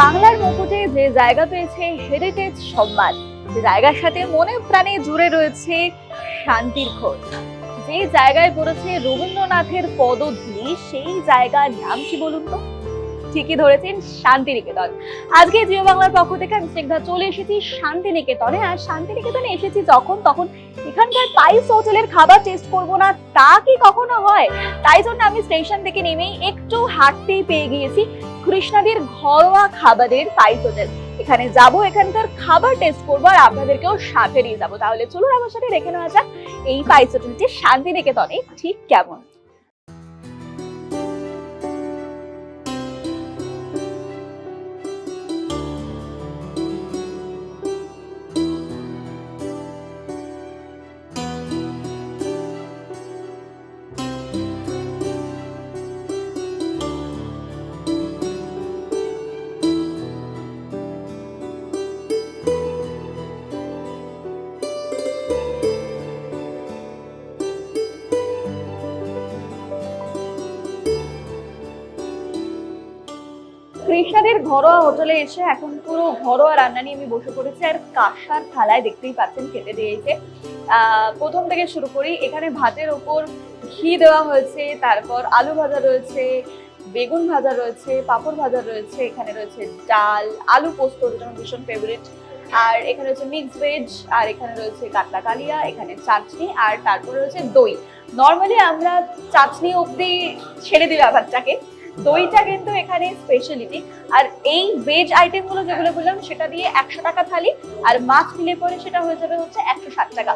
বাংলার মুকুটে যে জায়গা পেয়েছে হেরিটেজ সম্মান। যে জায়গার সাথে মনে প্রাণে জুড়ে রয়েছে শান্তির খোঁজ। যে জায়গায় পড়েছে রবীন্দ্রনাথের পদধূলি, সেই জায়গার নাম কি বলুন তো? ঠিকই ধরেছেন, শান্তিনিকেতন। আজকে জিও বাংলার পক্ষ থেকে আমি চলে এসেছি শান্তিনিকেতনে। আর শান্তিনিকেতনে এসেছি যখন, তখন এখানকার হোটেলের খাবার টেস্ট করব না, তা কি কখনো হয়? তাই জন্য আমি স্টেশন থেকে নেমেই একটু হাঁটতেই পেয়ে গিয়েছি। কৃষ্ণাদির ঘরোয়া খাবারের হোটেল এখানে যাব, এখানকার খাবার টেস্ট করব আর আপনাদেরকেও সাথে নিয়ে যাব। তাহলে চলুন আমার সাথে রেখে নেওয়া যাক এই পাইস হোটেলটি শান্তিনিকেতনে ঠিক কেমন। কৃষ্ণাদের ঘরোয়া হোটেলে এসে এখন পুরো ঘরোয়া রান্না নিয়ে আমি বসে পড়েছি, আর কাঁসার থালায় দেখতেই পাচ্ছেন খেতে দিয়েছে। প্রথম থেকে শুরু করি, এখানে ভাতের ওপর ঘি দেওয়া হয়েছে, তারপর আলু ভাজা রয়েছে, বেগুন ভাজা রয়েছে, পাঁপড় ভাজা রয়েছে, এখানে রয়েছে ডাল, আলু পোস্ত আমার ভীষণ ফেভারিট আর এখানে রয়েছে মিক্স ভেজ আর এখানে রয়েছে কাতলা কালিয়া, এখানে চাটনি, আর তারপরে রয়েছে দই। নর্মালি আমরা চাটনি অবধি ছেড়ে দিই ব্যাপারটাকে দইটা কিন্তু এখানে স্পেশালিটি আর এই ভেজ আইটেমগুলো যেগুলো বললাম, সেটা দিয়ে একশো টাকা থালি, আর মাছ মিলে পরে সেটা হয়ে যাবে হচ্ছে একশো ষাট টাকা।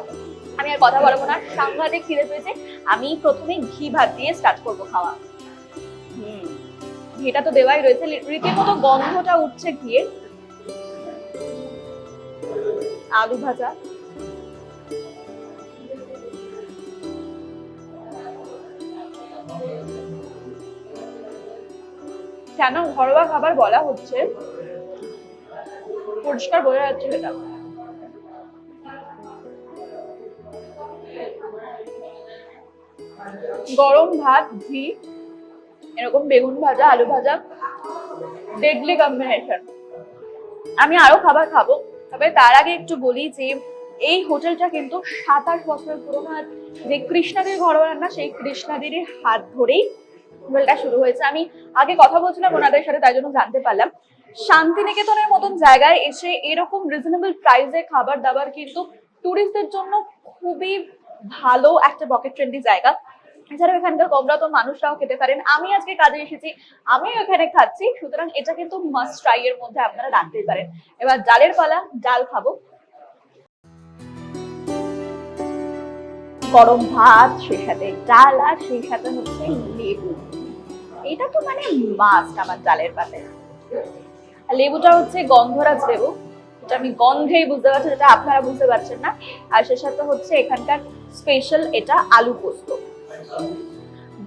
আমি আর কথা বলব না, সাংঘাতিক খিদে পেয়েছে। আমি প্রথমে ঘি ভাত দিয়ে স্টার্ট করব খাওয়া। হুম, ঘিটা তো দেওয়াই রয়েছে। রীতিমতো গন্ধটা উঠছে ঘিয়ের আলু ভাজা। কেন ঘরোয়া খাবার বলা হচ্ছে? পরিষ্কার বোঝা যাচ্ছে সেটা। গরম ভাত, ঘি, এরকম বেগুন ভাজা, আলু ভাজা ডেডলি কম্বিনেশন আমি আরও খাবার খাব। তবে তার আগে একটু বলি যে, এই হোটেলটা কিন্তু সাতাশ বছরের পুরোনো যে কৃষ্ণাদের ঘরোয়া রান্না, সেই কৃষ্ণাদের হাত ধরেই হোটেলটা শুরু হয়েছে। আমি আগে কথা বলছিলাম ওনাদের সাথে, তাই জন্য জানতে পারলাম। শান্তিনিকেতনের মতন জায়গায় এসে এরকম রিজনেবল প্রাইসে খাবার দাবার কিন্তু টুরিস্টদের জন্য খুবই ভালো একটা পকেট ফ্রেন্ডলি জায়গা। এছাড়াও এখানকার কম রকম মানুষরাও খেতে পারেন। আমি আজকে কাজে এসেছি, আমিও এখানে খাচ্ছি, সুতরাং এটা কিন্তু মাস্ট ট্রাই এর মধ্যে আপনারা রাখতেই পারেন। এবার ডালের পালা, ডাল খাব। গরম ভাত, সেই সাথে ডাল আর সেই সাথে হচ্ছে লেবু। এটা তো মানে মাস্ট আমার ডালের পাতে। লেবুটা হচ্ছে গন্ধরাজ লেবু। এটা আমি গন্ধেই বুঝতে পারছি যেটা আপনারা বুঝতে পারছেন না। আর সে সাথে হচ্ছে এখানকার স্পেশাল এটা আলু পোস্ত।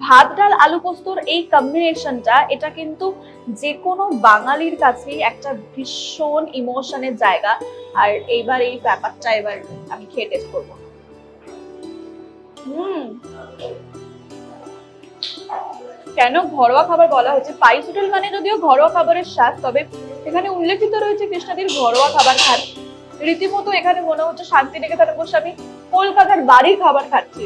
ভাত, ডাল, আলু পোস্তর এই কম্বিনেশনটা এটা কিন্তু যে কোনো বাঙালির কাছেই একটা ভীষণ ইমোশনের জায়গা। আর এইবার এই ব্যাপারটা এবার আমি খেয়ে টেস্ট করব। হুম। কেন ঘরোয়া খাবার বলা হচ্ছে পাইস হোটেল মানে যদিও ঘরোয়া খাবারের স্বাদ, তবে এখানে উল্লেখিত রয়েছে কৃষ্ণাদির ঘরোয়া খাবার খান। রীতিমতো এখানে মনে হচ্ছে শান্তিনিকেতনে বসে আমি কলকাতার বাড়ির খাবার খাচ্ছি।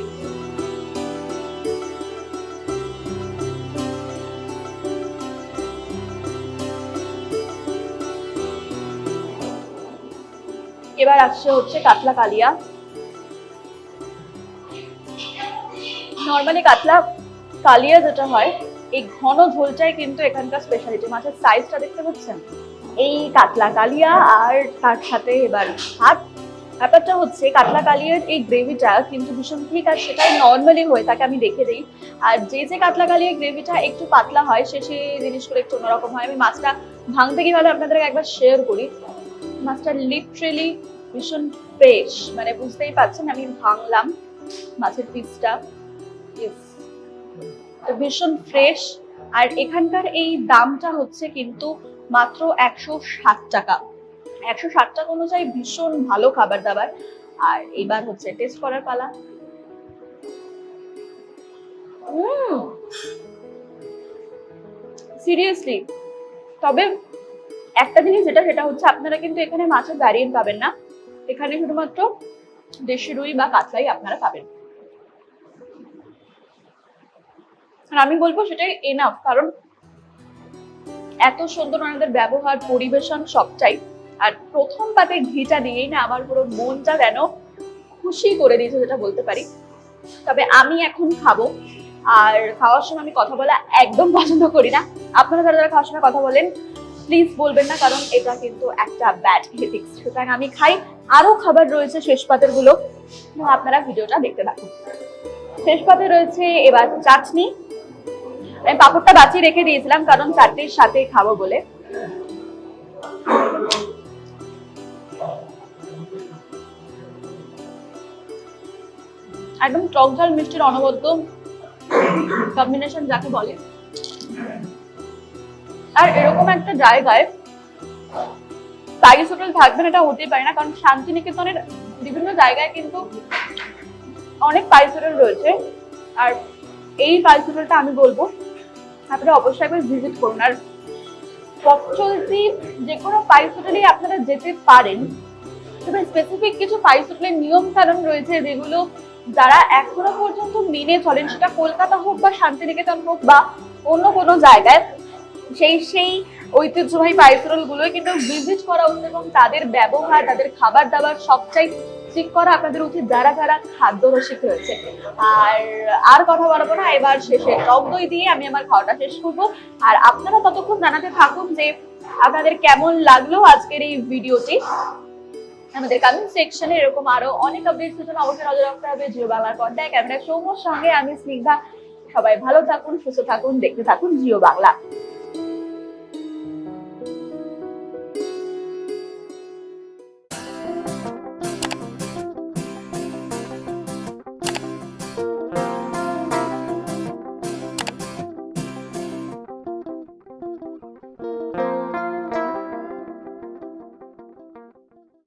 এবার আসছে হচ্ছে কাতলা কালিয়া। নর্মালি কাতলা কালিয়া যেটা হয়, এই ঘন ঝোলটাই কিন্তু এখানকার স্পেশালিটি মাছের সাইজটা দেখতে পাচ্ছেন? এই কাতলা কালিয়া আর তার সাথে এবার ভাত। ব্যাপারটা হচ্ছে, কাতলা কালিয়ার এই গ্রেভিটা কিন্তু ভীষণ ঠিক আর সেটাই নর্মালি হয়ে থাকে আমি দেখে দিই। আর যে যে কাতলা কালিয়ার গ্রেভিটা একটু পাতলা হয়, সে সেই জিনিসগুলো একটু অন্যরকম হয়। আমি মাছটা ভাঙতে কীভাবে আপনাদেরকে একবার শেয়ার করি? মাছটা লিটারেলি ভীষণ ফ্রেশ মানে বুঝতেই পারছেন, আমি ভাঙলাম মাছের পিসটা ভীষণ ফ্রেশ আর এখানকার এই দামটা হচ্ছে কিন্তু মাত্র একশো ষাট টাকা। একশো ষাট টাকা অনুযায়ী ভীষণ ভালো খাবার দাবার। আর এবার হচ্ছে টেস্ট করার পালা। সিরিয়াসলি তবে একটা জিনিস যেটা, সেটা হচ্ছে আপনারা কিন্তু এখানে মাছের ভ্যারিয়েন্ট পাবেন না। এখানে শুধুমাত্র দেশি রুই বা কাতলাই আপনারা পাবেন। আর আমি বলব সেটাই এনাফ কারণ এত সুন্দর ওনাদের ব্যবহার, পরিবেশন সবটাই। আর প্রথম পাতে ঘিটা দিয়েই না আমার পুরো মনটা যেন খুশি করে দিয়েছে যেটা বলতে পারি। তবে আমি এখন খাব, আর খাওয়ার সময় আমি কথা বলা একদম পছন্দ করি না। আপনারা যারা যারা খাওয়ার সময় কথা বলেন প্লিজ বলবেন না, কারণ এটা কিন্তু একটা ব্যাড হেটিক্স সুতরাং আমি খাই, আরও খাবার রয়েছে শেষ পাতেরগুলো। আপনারা ভিডিওটা দেখতে থাকুন। শেষ পাতে রয়েছে এবার চাটনি। আমি পাপড়টা বাঁচিয়ে রেখে দিয়েছিলাম, কারণ চাটনির সাথে খাব বলে। একদম টক ঝাল, মিষ্টির অনবদ্য কম্বিনেশন যাকে বলে। আর এরকম একটা জায়গায় স্পাইস হোটেল থাকবেন এটা হতেই পারে না, কারণ শান্তিনিকেতনের বিভিন্ন জায়গায় কিন্তু অনেক স্পাইস হোটেল রয়েছে। আর এই স্পাইস হোটেলটা আমি বলব আপনারা অবশ্যই একবার ভিজিট করুন। আর পথ যে কোনো স্পাইস হোটেলে আপনারা যেতে পারেন। তবে স্পেসিফিক কিছু স্পাইস হোটেলের নিয়ম কানুন রয়েছে যেগুলো যারা এখনও পর্যন্ত মেনে চলেন, সেটা কলকাতা হোক বা শান্তিনিকেতন হোক বা অন্য কোনো জায়গায়, সেই সেই ঐতিহ্যবাহী পাইসরোল গুলোই কিন্তু ভিজিট করা উচিত এবং তাদের ব্যবহার, তাদের খাবার দাবার সবটাই ঠিক করা আপনাদের উচিত যারা যারা খাদ্য রসিক রয়েছে। আর আর কথা বলব না, এবার শেষে টক দই দিয়ে আমি আমার খাওয়াটা শেষ করব। আর আপনারা ততক্ষণ জানাতে থাকুন যে আপনাদের কেমন লাগল আজকের এই ভিডিওটি। আমাদের কমেন্ট সেকশনে এরকম আরও অনেক আপডেটস জন্য অবশ্যই নজর রাখতে হবে। জিও বাংলার পর্দায় ক্যামেরা সৌম্যর সঙ্গে আমি স্নিগ্ধা। সবাই ভালো থাকুন, সুস্থ থাকুন, দেখতে থাকুন জিও বাংলা।